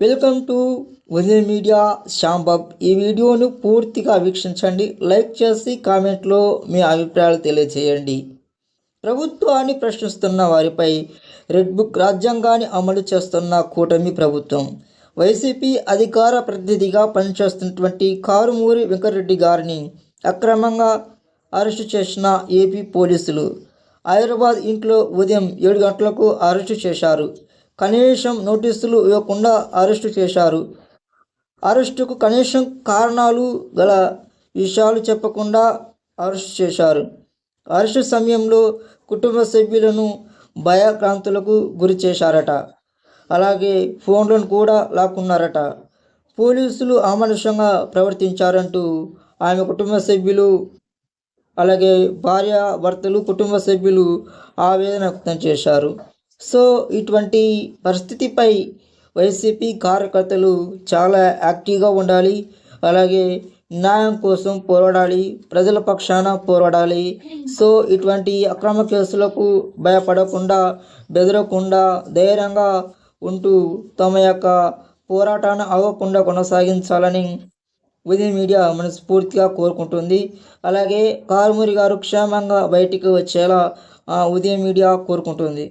Welcome to Udayam media శాంబాబ్ ఈ వీడియోను పూర్తిగా వీక్షించండి. లైక్ చేసి కామెంట్లో మీ అభిప్రాయాలు తెలియజేయండి. ప్రభుత్వాన్ని ప్రశ్నిస్తున్న వారిపై రెడ్ బుక్ రాజ్యాంగాన్ని అమలు చేస్తున్న కూటమి ప్రభుత్వం. వైసీపీ అధికార ప్రతినిధిగా పనిచేస్తున్నటువంటి కారుమూరి వెంకటరెడ్డి గారిని అక్రమంగా అరెస్టు చేసిన ఏపీ పోలీసులు హైదరాబాద్ ఇంట్లో ఉదయం ఏడు గంటలకు అరెస్టు చేశారు. కనీసం నోటీసులు ఇవ్వకుండా అరెస్టు చేశారు. అరెస్టుకు కనీసం కారణాలు గల విషయాలు చెప్పకుండా అరెస్ట్ చేశారు. అరెస్టు సమయంలో కుటుంబ సభ్యులను భయక్రాంతులకు గురి చేశారట. అలాగే ఫోన్లను కూడా లాక్కున్నారట. పోలీసులు అమానుషంగా ప్రవర్తించారంటూ ఆమె కుటుంబ సభ్యులు అలాగే భార్య భర్తలు కుటుంబ సభ్యులు ఆవేదన వ్యక్తం చేశారు. సో ఇటువంటి పరిస్థితిపై వైసీపీ కార్యకర్తలు చాలా యాక్టివ్గా ఉండాలి. అలాగే న్యాయం కోసం పోరాడాలి. ప్రజల పక్షాన పోరాడాలి. సో ఇటువంటి అక్రమ కేసులకు భయపడకుండా బెదరకుండా ధైర్యంగా ఉంటూ తమ యొక్క పోరాటాన్ని అవ్వకుండా కొనసాగించాలని ఉదయం మీడియా మనస్ఫూర్తిగా కోరుకుంటుంది. అలాగే కారుమూరి గారు క్షేమంగా బయటికి వచ్చేలా ఉదయం మీడియా కోరుకుంటుంది.